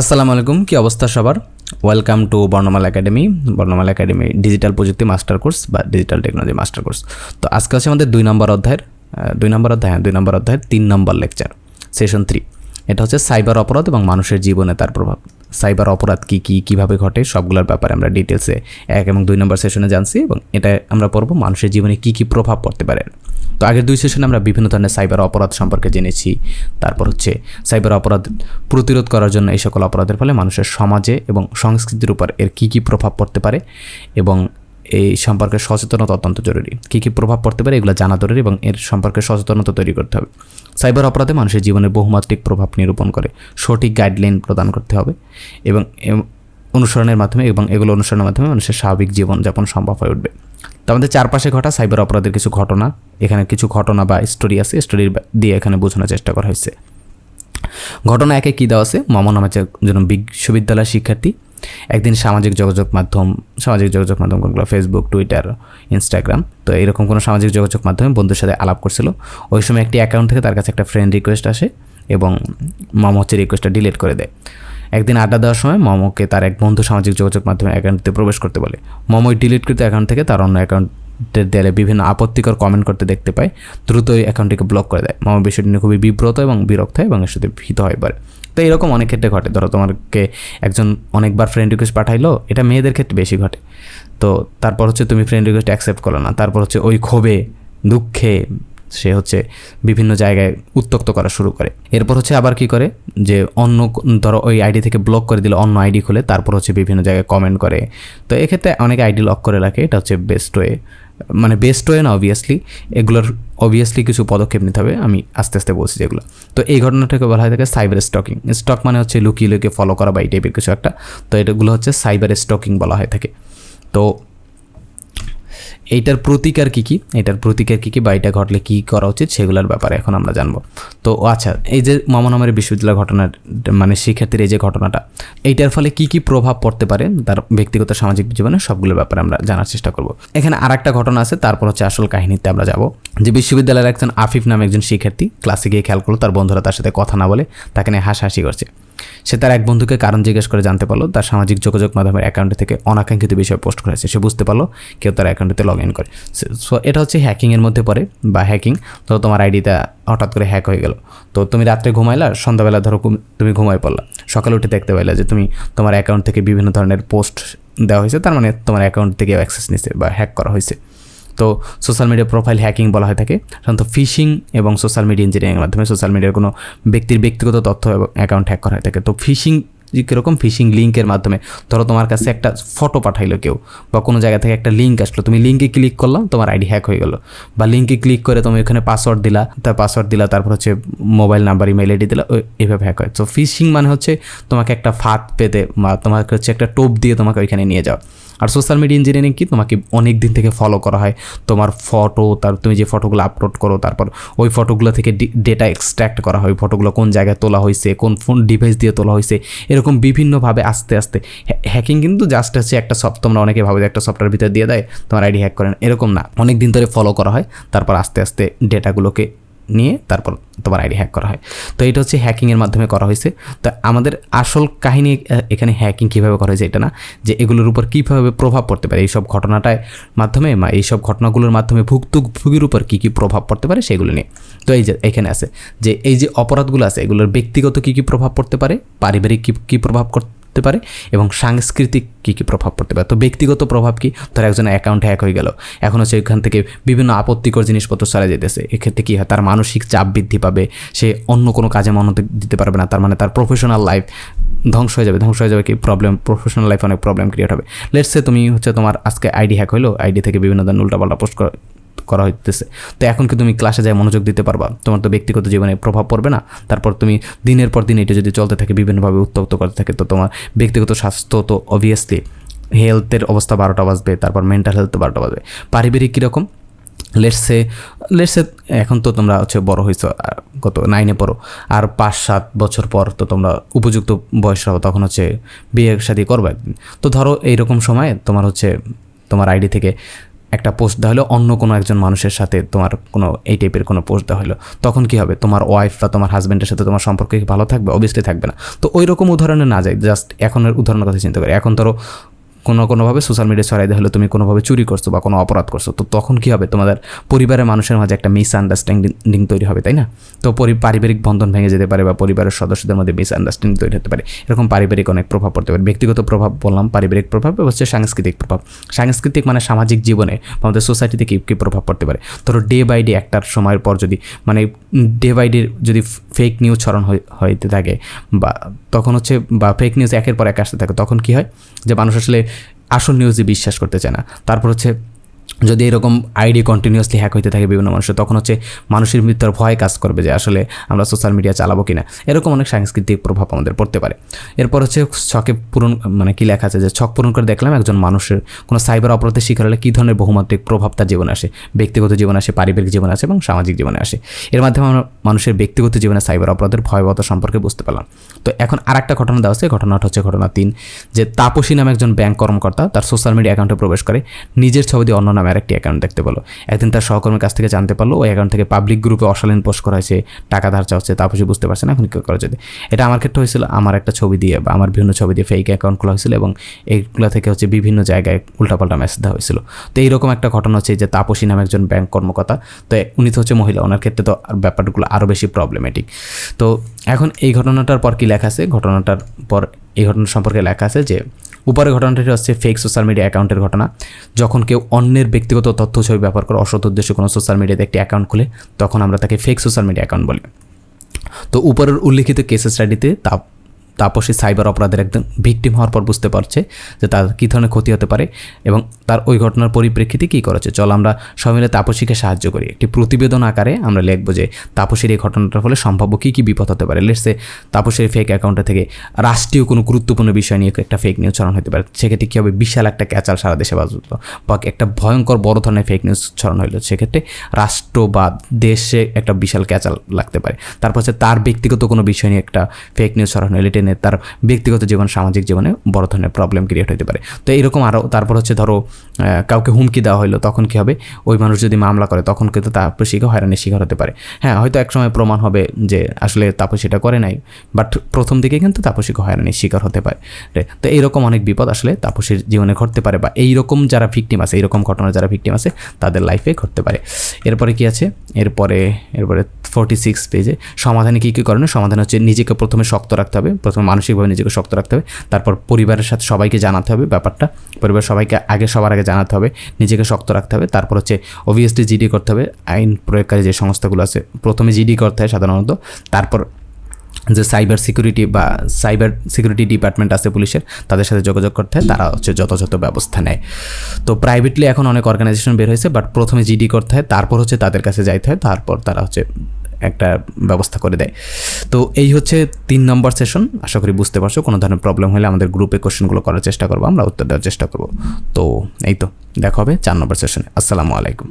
আসসালামু আলাইকুম, কি অবস্থা সবার? Welcome to Barnamal academy Barnamal academy digital প্রযুক্তি মাস্টার কোর্স বা ডিজিটাল টেকনোলজি মাস্টার কোর্স তো আজকে আছে আমাদের দুই নম্বর অধ্যায়ের দুই নম্বর অধ্যায় হ্যাঁ দুই নম্বর অধ্যায়ের তিন নম্বর লেকচার সেশন থ্রি এটা হচ্ছে সাইবার অপরাধ এবং মানুষের জীবনে তার প্রভাব। সাইবার অপরাধ কী কী, কীভাবে ঘটে, সবগুলোর ব্যাপারে আমরা ডিটেলসে এক এবং দুই নম্বর সেশনে জানছি এবং এটা আমরা পড়ব মানুষের জীবনে কী কী প্রভাব পড়তে পারে। তো আগের দুই সেশনে আমরা বিভিন্ন ধরনের সাইবার অপরাধ সম্পর্কে জেনেছি। তারপর হচ্ছে সাইবার অপরাধ প্রতিরোধ করার জন্য এই সকল অপরাধের ফলে মানুষের সমাজে এবং সংস্কৃতির উপর এর কী কী প্রভাব পড়তে পারে এবং এই সম্পর্কে সচেতনতা অত্যন্ত জরুরি। কী কী প্রভাব পড়তে পারে এগুলো জানা জরুরি এবং এর সম্পর্কে সচেতনতা তৈরি করতে হবে। সাইবার অপরাধে মানুষের জীবনের বহুমাত্রিক প্রভাব নিরূপণ করে। সঠিক গাইডলাইন প্রদান করতে হবে এবং অনুসরণের মাধ্যমে এবং এগুলো অনুসরণের মাধ্যমে মানুষের স্বাভাবিক জীবনযাপন সম্ভব হয়ে উঠবে। তো আমাদের চারপাশে ঘটা সাইবার অপরাধের কিছু ঘটনা, এখানে কিছু ঘটনা বা স্টোরি আছে স্টোরি দিয়ে এখানে বোঝানোর চেষ্টা করা হয়েছে। ঘটনা একে কী দেওয়া আছে? মামা নামে একজন বিশ্ববিদ্যালয়ের শিক্ষার্থী একদিন সামাজিক যোগাযোগ মাধ্যম, সামাজিক যোগাযোগ মাধ্যম কোনগুলো? ফেসবুক টুইটার ইনস্টাগ্রাম তো এরকম কোনো সামাজিক যোগাযোগ মাধ্যমে বন্ধুর সাথে আলাপ করছিল। ওই সময় একটি অ্যাকাউন্ট থেকে তার কাছে একটা ফ্রেন্ড রিকোয়েস্ট আসে এবং মামা হচ্ছে রিকোয়েস্টটা ডিলিট করে দেয়। একদিন আড্ডা দেওয়ার সময় মমকে তার এক বন্ধু সামাজিক যোগাযোগ মাধ্যমে অ্যাকাউন্টে প্রবেশ করতে বলে। মম ওই ডিলিট কৃত অ্যাকাউন্ট থেকে তার অন্য অ্যাকাউন্টের দেয়ালে বিভিন্ন আপত্তিকর কমেন্ট করতে দেখতে পায়। দ্রুত ওই অ্যাকাউন্টটিকে ব্লক করে দেয়। মামা বিষয়টি নিয়ে খুবই বিব্রত এবং বিরক্ত হয় এবং এর সাথে ভীত হয়ে পড়ে তো এরকম অনেক ক্ষেত্রে ঘটে। ধরো তোমাকে একজন অনেকবার ফ্রেন্ড রিকোয়েস্ট পাঠাইলো, এটা মেয়েদের ক্ষেত্রে বেশি ঘটে। তো তারপর হচ্ছে তুমি ফ্রেন্ড রিকোয়েস্ট অ্যাকসেপ্ট করো না। তারপর হচ্ছে ওই ক্ষোভে, দুঃখে সে হচ্ছে বিভিন্ন জায়গায় উত্তক্ত করা শুরু করে। এরপর হচ্ছে আবার কি করে? যে অন্য ধরো ওই আইডি থেকে ব্লক করে দিলে, অন্য আইডি খুলে, তারপর হচ্ছে বিভিন্ন জায়গায় কমেন্ট করে। তো এক্ষেত্রে অনেক আইডি লক করে রাখে। এটা হচ্ছে বেস্ট ওয়ে মানে বেস্ট ওয়ে না অবভিয়াসলি এগুলোর অবভিয়াসলি কিছু পদক্ষেপ নিতে হবে। আমি আস্তে আস্তে বলছি যেগুলো। তো এই ঘটনাটাকে বলা হয় থাকে সাইবার স্টকিং স্টক মানে হচ্ছে লুকিয়ে লুকিয়ে ফলো করা বা এই টাইপের কিছু একটা। তো এটাগুলো হচ্ছে সাইবার স্টকিং বলা হয় থাকে তো এইটার প্রতিকার কী কী? এটার প্রতিকার কী কী বা এটা ঘটলে কী করা উচিত সেগুলোর ব্যাপারে এখন আমরা জানব। তো আচ্ছা এই যে মামনামের বিশ্ববিদ্যালয় ঘটনার মানে শিক্ষার্থীর এই যে ঘটনাটা, এইটার ফলে কী কী প্রভাব পড়তে পারে? তার ব্যক্তিগত সামাজিক জীবনে সবগুলোর ব্যাপারে আমরা জানার চেষ্টা করব। এখানে আর একটা ঘটনা আছে, তারপর হচ্ছে আসল কাহিনীতে আমরা যাব। যে বিশ্ববিদ্যালয়ের একজন আফিফ নামে একজন শিক্ষার্থী ক্লাসে গিয়ে খেয়াল করল, তার বন্ধুরা তার সাথে কথা না বলে তাকে নিয়ে হাসাহাসি করছে। সে তার এক বন্ধুকে কারণ জিজ্ঞেস করে জানতে পারল, তার সামাজিক যোগাযোগ মাধ্যমের অ্যাকাউন্ট থেকে অনাকাঙ্ক্ষিত বিষয় পোস্ট করেছে। সে বুঝতে পারল, কেউ তার অ্যাকাউন্টে লগ ইন করে। সো এটা হচ্ছে হ্যাকিংয়ের মধ্যে পড়ে বা হ্যাকিং তো তোমার আইডিটা হঠাৎ করে হ্যাক হয়ে গেল। তো তুমি রাত্রে ঘুমাইলা, সন্ধ্যাবেলা ধরো তুমি ঘুমাই পড়লা। সকালে উঠে দেখতে পাইলা যে তুমি তোমার অ্যাকাউন্ট থেকে বিভিন্ন ধরনের পোস্ট দেওয়া হয়েছে, তার মানে তোমার অ্যাকাউন্ট থেকে অ্যাক্সেস নিছে বা হ্যাক করা হয়েছে। তো সোশ্যাল মিডিয়া প্রোফাইল হ্যাকিং বলা হয়ে থাকে। সাধারণত ফিশিং এবং সোশ্যাল মিডিয়া ইঞ্জিনিয়ারিংয়ের মাধ্যমে সোশ্যাল মিডিয়ার কোনো ব্যক্তির ব্যক্তিগত তথ্য এবং অ্যাকাউন্ট হ্যাক করা হয়ে থাকে। তো ফিশিং কীরকম? ফিশিং লিঙ্কের মাধ্যমে। ধরো তোমার কাছে একটা ফটো পাঠাইলো কেউ বা কোনো জায়গা থেকে একটা লিঙ্ক আসলো। তুমি লিঙ্কে ক্লিক করলাম তোমার আইডি হ্যাক হয়ে গেলো। বা লিঙ্কে ক্লিক করে তুমি ওখানে পাসওয়ার্ড দিলা, তার পাসওয়ার্ড দিলা, তারপর হচ্ছে মোবাইল নাম্বার ইমেল আইডি দিলা এভাবে হ্যাক হয়। তো ফিশিং মানে হচ্ছে তোমাকে একটা ফাঁদ পেতে বা তোমাকে হচ্ছে একটা টোপ দিয়ে তোমাকে ওইখানে নিয়ে যাওয়া। আর সোশ্যাল মিডিয়া ইঞ্জিনিয়ারিং কি? তোমাকে অনেক দিন থেকে ফলো করা হয়। তোমার ফটো তার তুমি যে ফটোগুলো আপলোড করো, তারপর ওই ফটোগুলো থেকে ডেটা এক্সট্র্যাক্ট করা হয়। ফটোগুলো কোন জায়গায় তোলা হয়েছে, কোন ফোন ডিভাইস দিয়ে তোলা হয়েছে, এরকম বিভিন্নভাবে আস্তে আস্তে। হ্যাকিং কিন্তু জাস্ট হচ্ছে একটা সব তোমরা অনেকে ভাবে একটা সফটওয়্যার ভিতরে দিয়ে দেয়, তোমার আইডি হ্যাক করেন, এরকম না। অনেক দিন ধরে ফলো করা হয়, তারপর আস্তে আস্তে ডেটাগুলোকে নিয়ে তারপর তোমার আইডি হ্যাক করা হয়। তো এটা হচ্ছে হ্যাকিংয়ের মাধ্যমে করা হয়েছে। তো আমাদের আসল কাহিনী এখানে হ্যাকিং কীভাবে করা হয়েছে এটা না, যে এগুলোর উপর কীভাবে প্রভাব পড়তে পারে, এইসব ঘটনাটায় মাধ্যমে বা এইসব ঘটনাগুলোর মাধ্যমে ভুক্তভোগীর উপর কী কী প্রভাব পড়তে পারে সেগুলো নিয়ে। তো এই যে এখানে আছে যে এই যে অপরাধগুলো আছে, এগুলোর ব্যক্তিগত কী কী প্রভাব পড়তে পারে, পারিবারিক কী কী প্রভাব করতে পারে এবং সাংস্কৃতিক কী কী প্রভাব পড়তে পারে। তো ব্যক্তিগত প্রভাব কি? ধর একজনের অ্যাকাউন্ট হ্যাক হয়ে গেল, এখন হচ্ছে এখান থেকে বিভিন্ন আপত্তিকর জিনিসপত্র সারা যেতেছে এক্ষেত্রে কী হয়? তার মানসিক চাপ বৃদ্ধি পাবে, সে অন্য কোনো কাজে মনোযোগ দিতে পারবে না, তার মানে তার প্রফেশনাল লাইফ ধ্বংস হয়ে যাবে। ধ্বংস হয়ে যাবে কি? প্রবলেম প্রফেশনাল লাইফ অনেক প্রবলেম ক্রিয়েট হবে। লেটসে তুমি হচ্ছে তোমার আজকে আইডি হ্যাক হলো আইডি থেকে বিভিন্ন ধরনের উল্টাপাল্টা পোস্ট করা হইতেছে। তো এখন কি তুমি ক্লাসে যায় মনোযোগ দিতে পারবা? তোমার তো ব্যক্তিগত জীবনে প্রভাব পড়বে না। তারপর তুমি দিনের পর দিন এটা যদি চলতে থাকে, বিভিন্নভাবে উত্তপ্ত করতে থাকে, তো তোমার ব্যক্তিগত স্বাস্থ্য তো অবভিয়াসলি হেলথের অবস্থা বারোটা বাজবে, তারপর মেন্টাল হেলথ বারোটা বাজবে। পারিবারিক কীরকম? লেটসে লেটসে এখন তো তোমরা হচ্ছে বড় হয়েছো কত নাইনে পড়ো। আর পাঁচ সাত বছর পর তো তোমরা উপযুক্ত বয়স হও, তখন হচ্ছে বিয়ে শাদী করবে একদিন। তো ধরো এইরকম সময় তোমার হচ্ছে, তোমার আইডি থেকে একটা পোস্ট দেওয়া হলো, অন্য কোনো একজন মানুষের সাথে তোমার কোনো এই টাইপের কোনো পোস্ট দেওয়া হলো। তখন কি হবে? তোমার ওয়াইফ বা তোমার হাজব্যান্ডের সাথে তোমার সম্পর্ক ভালো থাকবে? অবভিয়াসলি থাকবে না। তো ওই রকম উদাহরণে না যায় জাস্ট এখনের উদাহরণের কথা চিন্তা করি। এখন ধরো কোনো, কোনোভাবে সোশ্যাল মিডিয়া ছড়াই দেওয়া হলো তুমি কোনোভাবে চুরি করছ বা কোনো অপরাধ করছ, তো তখন কী হবে? তোমাদের পরিবারের মানুষের মাঝে একটা মিস আন্ডারস্ট্যান্ডিং তৈরি হবে, তাই না? তো পরি- পারিবারিক বন্ধন ভেঙে যেতে পারে বা পরিবারের সদস্যদের মধ্যে মিস আন্ডারস্ট্যান্ডিং তৈরি হতে পারে। এরকম পারিবারিক অনেক প্রভাব পড়তে পারে। ব্যক্তিগত প্রভাব বললাম, পারিবারিক প্রভাব হচ্ছে সাংস্কৃতিক প্রভাব। সাংস্কৃতিক মানে সামাজিক জীবনে আমাদের সোসাইটিতে কী কী প্রভাব পড়তে পারে? ধরো ডে বাই ডে একটার সময়ের পর যদি মানে ডে বাই ডে যদি ফেক নিউজ ছড়ানো হইতে থাকে বা তখন হচ্ছে, বা ফেক নিউজ একের পর এক আসতে থাকে, তখন কি হয়? যে মানুষ আসলে আসল নিউজে বিশ্বাস করতে চায় না। তারপর হচ্ছে যদি এরকম আইডি কন্টিনিউয়াসলি হ্যাক হইতে থাকে বিভিন্ন মানুষের, তখন হচ্ছে মানুষের মৃত্যুর ভয় কাজ করবে যে আসলে আমরা সোশ্যাল মিডিয়া চালাবো কিনা। এরকম অনেক সাংস্কৃতিক প্রভাব আমাদের পড়তে পারে। এরপর হচ্ছে ছকে পূরণ মানে কি লেখা আছে যে, ছক পূরণ করে দেখলাম একজন মানুষের কোনো সাইবার অপরাধের শিকার হলে কী ধরনের বহুমাত্রিক প্রভাব তার জীবনে আসে? ব্যক্তিগত জীবনে আসে, পারিবারিক জীবনে আসে এবং সামাজিক জীবনে আসে। এর মাধ্যমে আমরা মানুষের ব্যক্তিগত জীবনে সাইবার অপরাধের ভয়াবহতা সম্পর্কে বুঝতে পারলাম। তো এখন আর একটা ঘটনা দেওয়া আছে, ঘটনাটা হচ্ছে ঘটনা তিন, যে তাপসী নামে একজন ব্যাংক কর্মকর্তা তার সোশ্যাল মিডিয়া অ্যাকাউন্টে প্রবেশ করে, নিজের ছবি দিয়ে অন্য নামে আরেকটি অ্যাকাউন্ট দেখতে পেল। একদিন তার সহকর্মীর কাছ থেকে জানতে পারল, ওই অ্যাকাউন্ট থেকে পাবলিক গ্রুপে অশালীন পোস্ট করা হয়েছে, টাকা ধার চাচ্ছে তাপসী বুঝতে পারছে না, এখন কী করা যেতে। এটা আমার ক্ষেত্রে হয়েছিল, আমার একটা ছবি দিয়ে, বা আমার বিভিন্ন ছবি দিয়ে ফেক অ্যাকাউন্ট খোলা হয়েছিল এবং এইগুলো থেকে হচ্ছে বিভিন্ন জায়গায় উল্টাপাল্টা মেসেজ দেওয়া হয়েছিল। তো এইরকম একটা ঘটনা হচ্ছে যে তাপসী নামে একজন ব্যাংক কর্মকর্তা, তো উনি তো হচ্ছে মহিলা, ওনার ক্ষেত্রে তো ব্যাপারগুলো আরও বেশি প্রবলেমেটিক তো এখন এই ঘটনাটার পর কি লেখা আছে? ঘটনাটার পর এই ঘটনা সম্পর্কে লেখা আছে যে উপরের ঘটনাটি হচ্ছে ফেক সোশ্যাল মিডিয়া অ্যাকাউন্টের ঘটনা। যখন কেউ অন্যের ব্যক্তিগত তথ্য ছবি ব্যবহার করে অসৎ উদ্দেশ্যে কোনো সোশ্যাল মিডিয়াতে একটি অ্যাকাউন্ট খুলে, তখন আমরা তাকে ফেক সোশ্যাল মিডিয়া অ্যাকাউন্ট বলি। তো উপরের উল্লিখিত কেস স্টাডিতে তা তাপসী সাইবার অপরাধের একদম ভিকটিম হওয়ার পর বুঝতে পারছে যে তার কী ধরনের ক্ষতি হতে পারে এবং তার ওই ঘটনার পরিপ্রেক্ষিতে কী করেছে চল আমরা সবাই মিলে তাপসীকে সাহায্য করি। একটি প্রতিবেদন আকারে আমরা লিখব যে তাপসীর এই ঘটনাটার ফলে সম্ভাব্য কী কী বিপদ হতে পারে। লেটসে তাপসীর ফেক অ্যাকাউন্টে থেকে রাষ্ট্রীয় কোনো গুরুত্বপূর্ণ বিষয় নিয়ে একটা ফেক নিউজ ছড়ানো হতে পারে। সেক্ষেত্রে কী হবে? বিশাল একটা ক্যাচাল সারা দেশে বাজতো বা একটা ভয়ঙ্কর বড় ধরনের ফেক নিউজ ছড়ানো হলো সেক্ষেত্রে রাষ্ট্র বা দেশে একটা বিশাল ক্যাচাল লাগতে পারে। তারপর তার ব্যক্তিগত কোনো বিষয় নিয়ে একটা ফেক নিউজ ছড়ানো হলে টেনে তার ব্যক্তিগত জীবন, সামাজিক জীবনে বড় ধরনের প্রবলেম ক্রিয়েট হতে পারে। তো এরকম আরও তারপর হচ্ছে ধরো কাউকে হুমকি দেওয়া হলো তখন কী হবে? ওই মানুষ যদি মামলা করে, তখন কিন্তু তাপসীকে হয়রানির শিকার হতে পারে। হ্যাঁ হয়তো একসময় প্রমাণ হবে যে আসলে তাপসী এটা করে নাই বাট প্রথম দিকে কিন্তু তাপসীকে হয়রানির শিকার হতে পারে। তো এইরকম অনেক বিপদ আসলে তাপসীর জীবনে ঘটতে পারে, বা এইরকম যারা ভিকটিম আছে, এইরকম ঘটনার যারা ভিকটিম আছে, তাদের লাইফে ঘটতে পারে। এরপরে কি আছে? এরপরে এরপরে ফোর্টি সিক্স পেজে সমাধানে কী কী করণীয়? সমাধান হচ্ছে নিজেকে প্রথমে শক্ত রাখতে হবে প্রথমে মানসিকভাবে নিজেকে শক্ত রাখতে হবে। তারপর পরিবারের সাথে সবাইকে জানাতে হবে ব্যাপারটা। পরিবার সবাইকে আগে সবার আগে জানাতে হবে, নিজেকে শক্ত রাখতে হবে। তারপর হচ্ছে অবভিয়াসলি জিডি করতে হবে, আইন প্রয়োগকারী যে সংস্থাগুলো আছে। প্রথমে জিডি করতে হয় সাধারণত। তারপর যে সাইবার সিকিউরিটি বা সাইবার সিকিউরিটি ডিপার্টমেন্ট আছে পুলিশের, তাদের সাথে যোগাযোগ করতে হয়। তারা হচ্ছে যথাযথ ব্যবস্থা নেয়। তো প্রাইভেটলি এখন অনেক অর্গানাইজেশন বের হয়েছে বাট প্রথমে জিডি করতে হয়। তারপর হচ্ছে তাদের কাছে যাইতে হয়। তারপর তারা হচ্ছে একটা ব্যবস্থা করে দেয়। তো এই হচ্ছে তিন নম্বর সেশন আশা করি বুঝতে পারছ, কোনো ধরনের প্রবলেম হলে আমাদের গ্রুপে কোশ্চেনগুলো করার চেষ্টা করব, আমরা উত্তর দেওয়ার চেষ্টা করব। তো এই তো, দেখা হবে চার নম্বর সেশনে আসসালামু আলাইকুম।